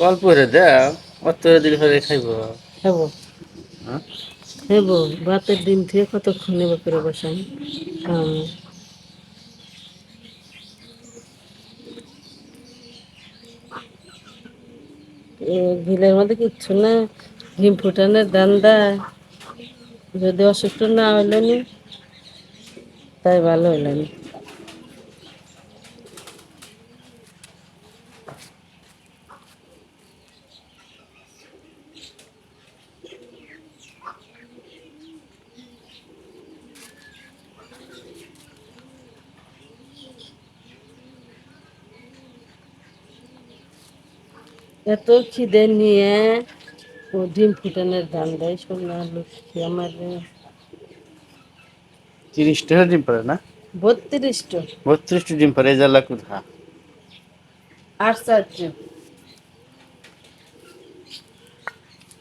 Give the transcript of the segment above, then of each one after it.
অল্প করে দাও অত করে দিলে পরে খাইব। খাব হ্যাঁ? খাব ভাতের দিন থেকে কতক্ষণ নেব করে এ ভিলের মধ্যে কিচ্ছু না ডিম ফুটানোর দান্দা যদি অসুস্থ না হইল নি তাই ভালো হইল এত খিদে নিয়ে ও ডিম ফুটানোর দাম দেয় সোনা লক্ষ্মী আমার। তিরিশটা ডিম পারে না? বত্রিশটা বত্রিশটা ডিম পারে জ্বালা কোথা? আশ্চর্য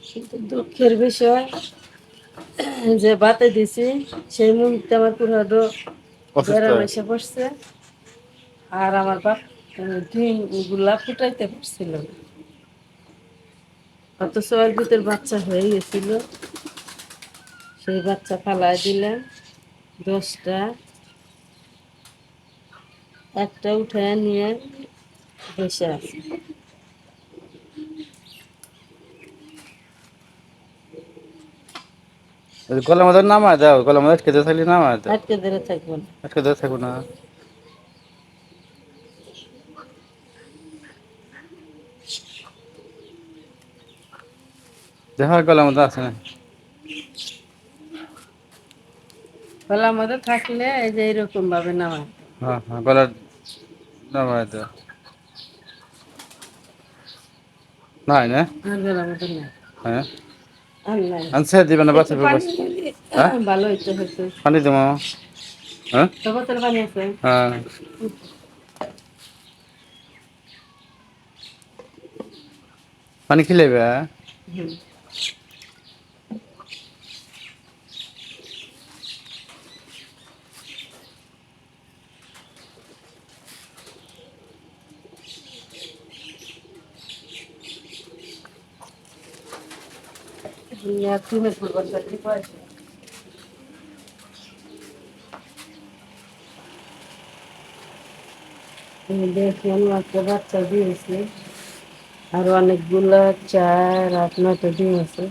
কিন্তু দুঃখের বিষয় যে বাতে দিছি সেই মুহূর্তে আমার পুরো হয়ে। এসে পড়ছে। আর আমার বাপ ডিমগুলা ফুটাইতে পারছিল না। অথচ ওর ভিতর বাচ্চা হয়ে গেছিল। সেই বাচ্চা ফালাই দিলাম দশটা। একটা উঠায় নিয়ে বসে আছে। ওই গলা মধ্যে নামা দাও মধ্যে আটকে দিয়ে থাকলে নামা দাও। আটকে ধরে থাকব না। আটকে দিয়ে থাকব না। দেখা গলা মধ্যে আছে না? গলার মধ্যে থাকলে এই যে এরকম ভাবে নামা হ্যাঁ হ্যাঁ গলা নামা দাও নাই না? গলার মধ্যে না হ্যাঁ। আনছে দিবে না পানি দিলে হ্যাঁ? ভালো হইতে হইতো। পানি দেবো হ্যাঁ? তো বোতল পানি আছে। হ্যাঁ। পানি খিলাইবে হুম। Minha turma por você de pode. देखिए हम आपको बात चल रही है इसलिए আর অনেকগুলো চার আট নয়টা ডিম আছে।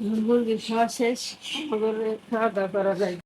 মুরগির খাওয়া শেষ আমাদের খাওয়া দাওয়া করা যায়।